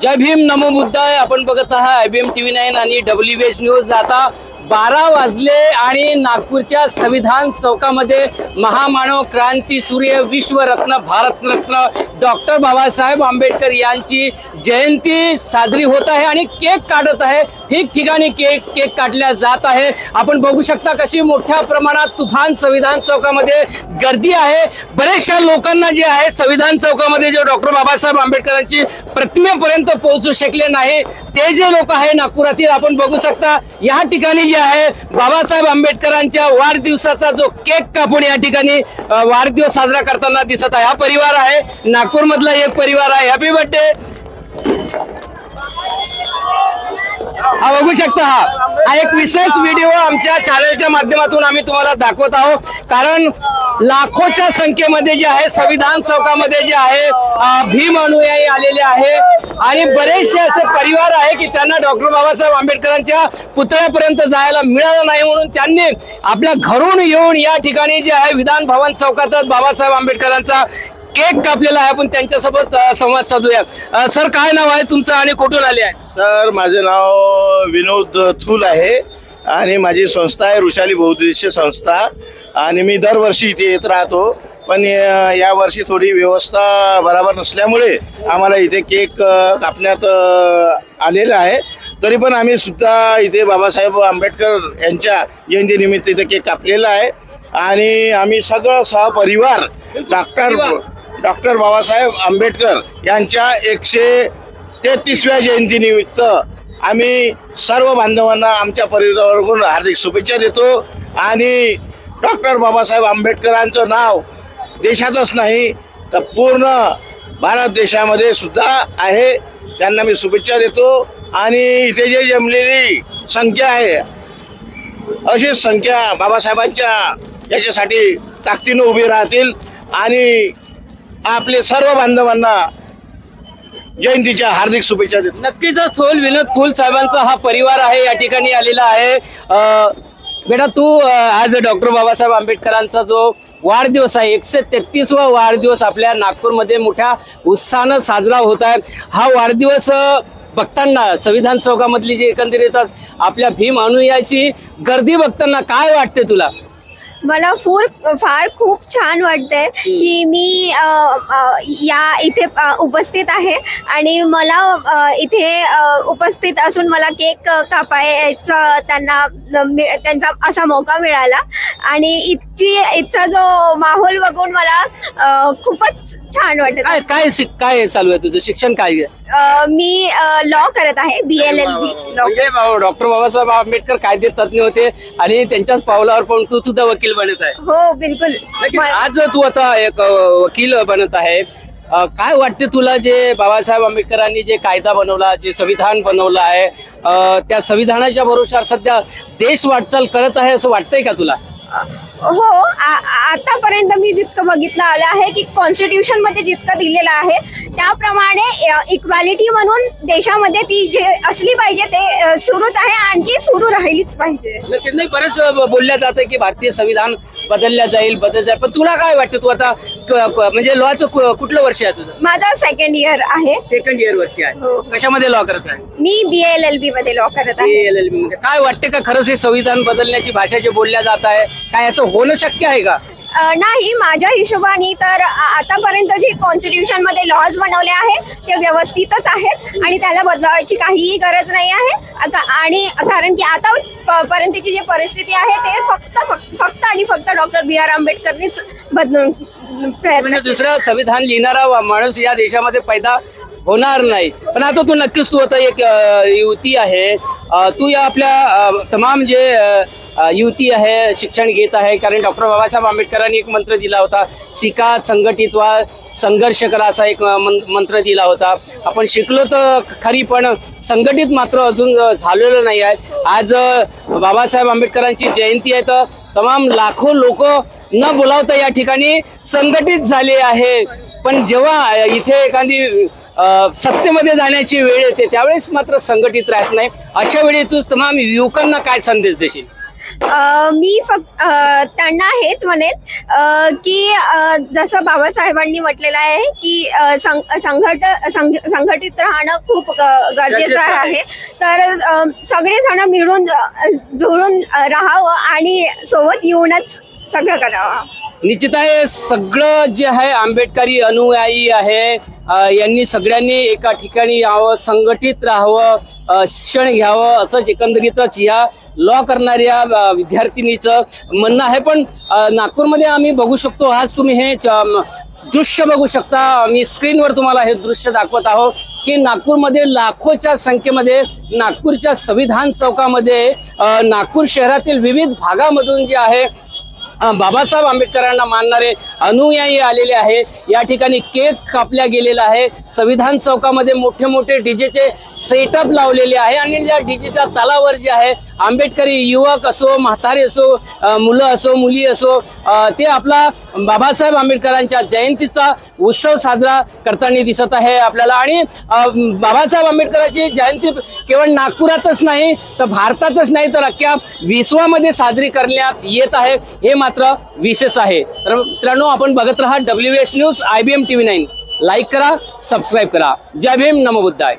जय भीम नमो बुद्धाय. आपण बघत आहात I B M T V nine आणि डब्ल्यू एच न्यूज आता बारा वाजले आणि नागपूरच्या संविधान चौकामध्ये महामानव क्रांती सूर्य विश्वरत्न भारतरत्न डॉक्टर बाबासाहेब आंबेडकर यांची जयंती साजरी होत आहे आणि केक काढत आहे. ठिकठिकाणी केक केक काढल्या जात आहे. आपण बघू शकता कशी मोठ्या प्रमाणात तुफान संविधान चौकामध्ये गर्दी आहे. बऱ्याचशा लोकांना जे आहे संविधान चौकामध्ये जे डॉक्टर बाबासाहेब आंबेडकरांची प्रतिमेपर्यंत पोहोचू शकले नाही. ते जे लोक आहे नागपुरातील आपण बघू शकता या ठिकाणी जे आहे बाबासाहेब आंबेडकरांच्या वाढदिवसाचा जो केक कापून या ठिकाणी वाढदिवस साजरा करताना दिसत आहे. हा परिवार आहे. नागपूरमधला एक परिवार आहे. हॅपी बर्थडे बघू शकता हा. हा एक विशेष व्हिडिओ आमच्या चॅनलच्या माध्यमातून आम्ही तुम्हाला दाखवत आहोत. कारण लाखोच्या संख्येमध्ये जे आहे संविधान चौकामध्ये जे आहे भीम अनुयायी आलेले आहे. आणि बरेचसे असे परिवार आहे की त्यांना डॉक्टर बाबासाहेब आंबेडकरांच्या पुतळ्यापर्यंत जायला मिळालं नाही म्हणून त्यांनी आपल्या घरून येऊन या ठिकाणी जे आहे विधान भवन चौकातच बाबासाहेब आंबेडकरांचा केक कापलेला आहे आपण त्यांच्यासोबत संवाद साधूया. सर काय नाव आहे तुमचं आणि कुठून आले आहे? सर माझे नाव विनोद थूल आहे आणि माझी संस्था आहे ऋषाली बहुद्देशीय संस्था. आणि मी दरवर्षी इथे येत राहतो पण या वर्षी थोडी व्यवस्था बराबर नसल्यामुळे आम्हाला इथे केक कापण्यात आलेलं आहे. तरी पण आम्ही सुद्धा इथे बाबासाहेब आंबेडकर यांच्या जयंतीनिमित्त इथे केक कापलेला आहे. आणि आम्ही सगळं सहपरिवार डॉक्टर डॉक्टर बाबासाहेब आंबेडकर यांच्या एकशे तेहतीसव्या जयंतीनिमित्त आम्ही सर्व बांधवांना आमच्या परिवाराकडून हार्दिक शुभेच्छा देतो. आणि डॉक्टर बाबासाहेब आंबेडकरांचं नाव देशातच नाही तर पूर्ण भारत देशामध्ये सुद्धा आहे. त्यांना मी शुभेच्छा देतो. आणि इथे जे जमलेली संख्या आहे अशीच संख्या बाबासाहेबांच्या याच्यासाठी ताकदीनं उभी राहतील. आणि आपले सर्व बांधवांना जयंतीच्या हार्दिक शुभेच्छा देतो. नक्कीच थोल विनोद थोल साहेबांचा हा परिवार आहे या ठिकाणी आलेला आहे. बेटा तू आज डॉक्टर बाबासाहेब आंबेडकरांचा जो वाढदिवस आहे एकशे तेहतीसवा वाढदिवस आपल्या नागपूरमध्ये मोठ्या उत्साहानं साजरा होत आहे. हा वाढदिवस बघताना संविधान चौकामधली जी एकंदरीत आपल्या भीम अनुयायाची गर्दी बघताना काय वाटते तुला? मला फूर फार खूप छान वाटतंय की मी अ, अ, या इथे अ, उपस्थित आहे आणि मला अ, इथे अ, उपस्थित असून मला केक कापायचा त्यांना मि- त्यांचा असा मौका मिळाला. आणि इथची इथचा जो माहोल बघून मला अ, खूपच छान वाटत. काय काय शिक काय चालू आहे तुझं? शिक्षण काय आहे? अ, मी लॉ करत आहे B L L B law म्हणजे डॉक्टर बाबासाहेब आंबेडकर कायदे तज्ञ होते आणि त्यांच्याच पावलावर पण तू सुद्धा वकील बनत आहे. हो बिलकुल. नक्कीच. आज तू आता एक अ, वकील बनत आहे. अ, काय वाटते तुला जे बाबासाहेब आंबेडकरांनी जे कायदा बनवला जे संविधान बनवलं आहे अ, त्या संविधानाच्या भरोशावर सध्या देश वाटचाल करत आहे असं वाटतंय का तुला? हो आ- आतापर्यंत मी जितकं बघितलं आलं आहे की कॉन्स्टिट्यूशनमध्ये जितकं दिलेलं आहे त्याप्रमाणे इक्वॅलिटी म्हणून देशामध्ये ती जे असली पाहिजे ते सुरूच आहे आणखी सुरू राहिलीच पाहिजे. नाही बरेच बोलल्या जातं की भारतीय संविधान बदलल्या जाईल बदल जाईल. पण तुला काय वाटतं तू आता क- क- म्हणजे लॉचं कुठलं वर्ष आहे तुझं? माझा सेकंड इयर आहे. सेकंड इयर वर्ष आहे. हो. कशामध्ये लॉ करत आहे? मी बी एल एल बी मध्ये लॉ करत आहे. LLB मध्ये. काय वाटते का खरंच हे संविधान बदलण्याची भाषा जे बोलल्या जात आहे? काय असं होणं शक्य आहे का? नाही माझ्या हिशोबाने तर आतापर्यंत जे कॉन्स्टिट्यूशनमध्ये लॉज बनवले आहेत ते व्यवस्थितच आहेत आणि त्याला बदलावायची काहीही गरज नाही आहे. आता- आणि कारण की आता प- पर्यंतची जी परिस्थिती आहे ते फक्त फक्त- फक्त आणि फक्त डॉक्टर बी आर आंबेडकरनीच बदलून प्रयत्न म्हणजे दुसरं संविधान लिहिणारा माणूस या देशामध्ये पैदा होणार नाही. पण आता तू नक्कीच तू आता एक युती युवती आहे. तू या आपल्या तमाम जे युती आहे शिक्षण घेत आहे कारण डॉक्टर बाबासाहेब आंबेडकरांनी एक मंत्र दिला होता शिका संघटित व्हा संघर्ष करा असा एक मंत्र दिला होता. आपण शिकलो तर खरी पण संघटित मात्र अजून झालेलं नाही आहे. आज बाबासाहेब आंबेडकरांची जयंती आहे तर तमाम लाखो लोक न बोलावता या ठिकाणी संघटित झाले आहे. पण जेव्हा इथे एखादी सत्तेमध्ये जाण्याची वेळ येते त्यावेळेस मात्र संघटित राहत नाही. अशा वेळी तू तमाम युवकांना काय संदेश देशील? मी फक्त त्यांना हेच म्हणेन अ, की जसं बाबासाहेबांनी म्हटलेलं आहे की संघट संघ- संघटित राहणं खूप गरजेचं आहे. तर सगळेजण मिळून जुळून राहावं आणि सोबत येऊनच सगळं करावं. निश्चित आहे सगळं जे आहे आंबेडकरी अनुयायी आहे. यांनी सगळ्यांनी एका ठिकाणी यावं संघटित राहावं शिक्षण घ्यावं असंच एकंदरीतच या लॉ करणाऱ्या विद्यार्थिनीचं म्हणणं आहे. पण नागपूरमध्ये आम्ही बघू शकतो आज तुम्ही हे च- दृश्य बघू शकता. मी स्क्रीनवर तुम्हाला हे दृश्य दाखवत आहोत की नागपूरमध्ये लाखोच्या संख्येमध्ये नागपूरच्या संविधान चौकामध्ये नागपूर शहरातील विविध भागामधून जे आहे बाबासाहेब आंबेडकरांना मानणारे अनुयायी आलेले आहे. या ठिकाणी केक कापल्या गेलेला आहे. संविधान चौकामध्ये मोठे मोठे डीजेचे सेटअप लावलेले आहे आणि या डीजेच्या तालावर जे आहे आंबेडकरी युवक असो म्हातारे असो मुलं असो मुली असो ते आपला बाबासाहेब आंबेडकरांच्या जयंतीचा उत्सव साजरा करताना दिसत आहे आपल्याला. आणि बाबासाहेब आंबेडकरांची जयंती केवळ नागपुरातच नाही तर भारतातच नाही तर अख्ख्या विश्वामध्ये साजरी करण्यात येत आहे हे मात्र विशेष आहे. तर मित्रांनो आपण बघत राहा W S news I B M T V nine like करा सबस्क्राईब करा. जय भीम नमो बुद्धाय.